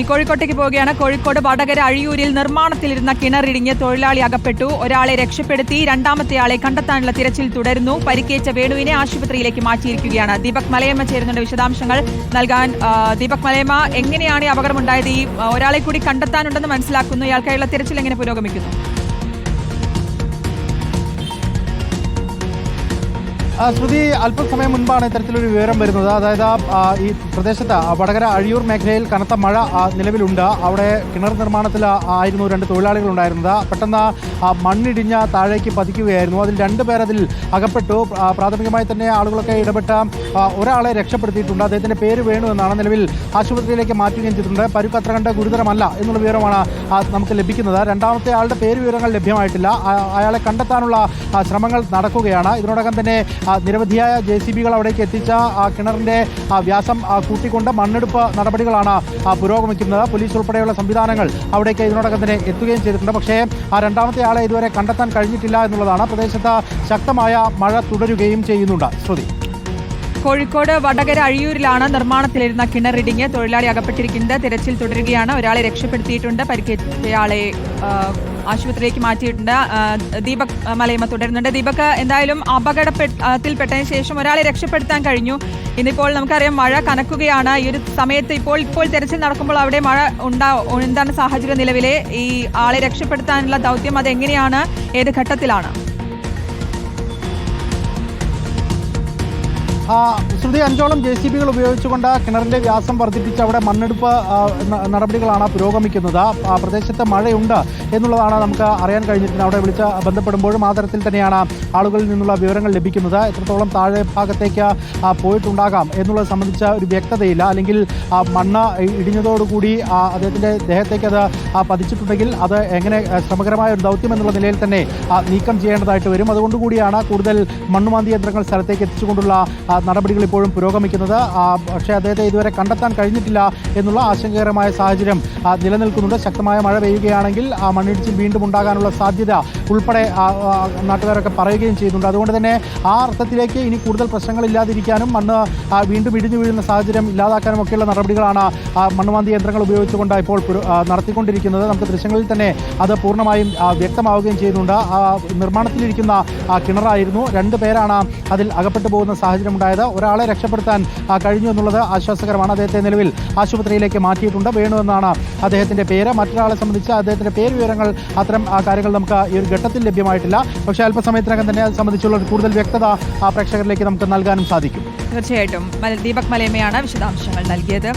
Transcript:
ഈ കോഴിക്കോട്ടേക്ക് പോവുകയാണ്. കോഴിക്കോട് വടകര അഴിയൂരിൽ നിർമ്മാണത്തിലിരുന്ന കിണറിടിഞ്ഞ് തൊഴിലാളി അകപ്പെട്ടു. ഒരാളെ രക്ഷപ്പെടുത്തി രണ്ടാമത്തെയാളെ കണ്ടെത്താനുള്ള തിരച്ചിൽ തുടരുന്നു. പരിക്കേറ്റ വേണുവിനെ ആശുപത്രിയിലേക്ക് മാറ്റിയിരിക്കുകയാണ്. ദീപക് മലയമ്മ ചേരുന്നുണ്ട് വിശദാംശങ്ങൾ നൽകാൻ. ദീപക് മലയമ്മ എങ്ങനെയാണ് ഈ അപകടമുണ്ടായത്? ഈ ഒരാളെ കൂടി കണ്ടെത്താനുണ്ടെന്ന് മനസ്സിലാക്കുന്നു. ഇയാൾക്കായുള്ള തിരച്ചിൽ എങ്ങനെ പുരോഗമിക്കുന്നു? ശ്രുതി അല്പസമയം മുൻപാണ് ഇത്തരത്തിലൊരു വിവരം വരുന്നത്. അതായത് ഈ പ്രദേശത്ത് വടകര അഴിയൂർ മേഖലയിൽ കനത്ത മഴ നിലവിലുണ്ട്. അവിടെ കിണർ നിർമ്മാണത്തിൽ ആയിരുന്നു രണ്ട് തൊഴിലാളികൾ ഉണ്ടായിരുന്നത്. പെട്ടെന്ന് മണ്ണിടിഞ്ഞ താഴേക്ക് പതിക്കുകയായിരുന്നു. അതിൽ രണ്ട് പേർ അതിൽ അകപ്പെട്ടു. പ്രാഥമികമായി തന്നെ ആളുകളൊക്കെ ഇടപെട്ട ഒരാളെ രക്ഷപ്പെടുത്തിയിട്ടുണ്ട്. അദ്ദേഹത്തിന്റെ പേര് വേണു എന്നാണ് നിലവിൽ ആശുപത്രിയിലേക്ക് മാറ്റുകയും ചെയ്തിട്ടുണ്ട്. പരുക്ക് അത്ര കണ്ട് ഗുരുതരമല്ല എന്നുള്ള വിവരമാണ് നമുക്ക് ലഭിക്കുന്നത്. രണ്ടാമത്തെ ആളുടെ പേര് വിവരങ്ങൾ ലഭ്യമായിട്ടില്ല. അയാളെ കണ്ടെത്താനുള്ള ശ്രമങ്ങൾ നടക്കുകയാണ്. ഇതിനോടകം തന്നെ നിരവധിയായ ജെ സി ബികൾ അവിടേക്ക് എത്തിച്ച കിണറിന്റെ വ്യാസം കൂട്ടിക്കൊണ്ട് മണ്ണെടുപ്പ് നടപടികളാണ് പുരോഗമിക്കുന്നത്. പോലീസ് ഉൾപ്പെടെയുള്ള സംവിധാനങ്ങൾ അവിടേക്ക് ഇതിനോടകം തന്നെ എത്തുകയും ചെയ്തിട്ടുണ്ട്. പക്ഷേ ആ രണ്ടാമത്തെ ആളെ ഇതുവരെ കണ്ടെത്താൻ കഴിഞ്ഞിട്ടില്ല എന്നുള്ളതാണ്. പ്രദേശത്ത് ശക്തമായ മഴ തുടരുകയും ചെയ്യുന്നുണ്ട്. ശ്രുതി. കോഴിക്കോട് വടകര അഴിയൂരിലാണ് നിർമ്മാണത്തിലിരുന്ന കിണറിടിഞ്ഞ് തൊഴിലാളി അകപ്പെട്ടിരിക്കുന്നത്. തിരച്ചിൽ തുടരുകയാണ്. ഒരാളെ രക്ഷപ്പെടുത്തിയിട്ടുണ്ട്. പരിക്കേറ്റയാളെ ആശുപത്രിയിലേക്ക് മാറ്റിയിട്ടുണ്ട്. ദീപക് മലയമ്മ തുടരുന്നുണ്ട്. ദീപക് എന്തായാലും അപകടത്തിൽപ്പെട്ടതിന് ശേഷം ഒരാളെ രക്ഷപ്പെടുത്താൻ കഴിഞ്ഞു. ഇന്നിപ്പോൾ നമുക്കറിയാം മഴ കനക്കുകയാണ്. ഈ ഒരു സമയത്ത് ഇപ്പോൾ ഇപ്പോൾ തെരച്ചിൽ നടക്കുമ്പോൾ അവിടെ മഴ ഉണ്ടാ എന്താണ് സാഹചര്യം നിലവിലെ. ഈ ആളെ രക്ഷപ്പെടുത്താനുള്ള ദൗത്യം അത് എങ്ങനെയാണ് ഏത് ഘട്ടത്തിലാണ്? ശ്രുതി അഞ്ചോളം ജെ സി ബികൾ ഉപയോഗിച്ചുകൊണ്ട് കിണറിന്റെ വ്യാസം വർദ്ധിപ്പിച്ച് അവിടെ മണ്ണെടുപ്പ് നടപടികളാണ് പുരോഗമിക്കുന്നത്. ആ, പ്രദേശത്ത് മഴയുണ്ട് എന്നുള്ളതാണ് നമുക്ക് അറിയാൻ കഴിഞ്ഞിരിക്കുന്നത് അവിടെ വിളിച്ച് ബന്ധപ്പെടുമ്പോഴും ആ തരത്തിൽ തന്നെയാണ് ആളുകളിൽ നിന്നുള്ള വിവരങ്ങൾ ലഭിക്കുന്നത്. എത്രത്തോളം താഴെ ഭാഗത്തേക്ക് പോയിട്ടുണ്ടാകാം എന്നുള്ളത് സംബന്ധിച്ച ഒരു വ്യക്തതയില്ല. അല്ലെങ്കിൽ മണ്ണ് ഇടിഞ്ഞതോടുകൂടി അദ്ദേഹത്തിന്റെ ദേഹത്തേക്ക് അത് പതിച്ചിട്ടുണ്ടെങ്കിൽ അത് എങ്ങനെ ശ്രമകരമായ ഒരു ദൗത്യം എന്നുള്ള നിലയിൽ തന്നെ നീക്കം ചെയ്യേണ്ടതായിട്ട് വരും. അതുകൊണ്ടുകൂടിയാണ് കൂടുതൽ മണ്ണുമാന്തി യന്ത്രങ്ങൾ സ്ഥലത്തേക്ക് എത്തിച്ചുകൊണ്ടുള്ള നടപടികൾ ഇപ്പോഴും പുരോഗമിക്കുന്നത്. പക്ഷേ അദ്ദേഹത്തെ ഇതുവരെ കണ്ടെത്താൻ കഴിഞ്ഞിട്ടില്ല എന്നുള്ള ആശങ്കകരമായ സാഹചര്യം നിലനിൽക്കുന്നുണ്ട്. ശക്തമായ മഴ പെയ്യുകയാണെങ്കിൽ ആ മണ്ണിടിച്ചിൽ വീണ്ടും ഉണ്ടാകാനുള്ള സാധ്യത ഉൾപ്പെടെ നാട്ടുകാരൊക്കെ പറയുകയും ചെയ്യുന്നുണ്ട്. അതുകൊണ്ട് തന്നെ ആ അർത്ഥത്തിലേക്ക് ഇനി കൂടുതൽ പ്രശ്നങ്ങളില്ലാതിരിക്കാനും മണ്ണ് വീണ്ടും ഇടിഞ്ഞു വീഴുന്ന സാഹചര്യം ഇല്ലാതാക്കാനും ഒക്കെയുള്ള നടപടികളാണ് മണ്ണുമാന്തി യന്ത്രങ്ങൾ ഉപയോഗിച്ചുകൊണ്ട് ഇപ്പോൾ നടത്തിക്കൊണ്ടിരിക്കുന്നത്. നമുക്ക് ദൃശ്യങ്ങളിൽ തന്നെ അത് പൂർണമായും വ്യക്തമാവുകയും ചെയ്യുന്നുണ്ട്. നിർമ്മാണത്തിലിരിക്കുന്ന കിണറായിരുന്നു. രണ്ട് പേരാണ് അതിൽ അകപ്പെട്ടു പോകുന്ന സാഹചര്യം ഉണ്ടായത് ഒരാളെ രക്ഷപ്പെടുത്താൻ കഴിഞ്ഞു എന്നുള്ളത് ആശ്വാസകരമാണ്. അദ്ദേഹത്തെ നിലവിൽ ആശുപത്രിയിലേക്ക് മാറ്റിയിട്ടുണ്ട്. വേണു എന്നാണ് അദ്ദേഹത്തിന്റെ പേര്. മറ്റൊരാളെ സംബന്ധിച്ച് അദ്ദേഹത്തിന്റെ പേര് വിവരങ്ങൾ അത്തരം കാര്യങ്ങൾ നമുക്ക് ഈ ഒരു ഘട്ടത്തിൽ ലഭ്യമായിട്ടില്ല. പക്ഷെ അല്പസമയത്തിനകം തന്നെ അത് സംബന്ധിച്ചുള്ള കൂടുതൽ വ്യക്തത ആ പ്രേക്ഷകരിലേക്ക് നമുക്ക് നൽകാനും സാധിക്കും. തീർച്ചയായിട്ടും. ദീപക് മലയമ്മയാണ് വിശദാംശങ്ങൾ നൽകിയത്.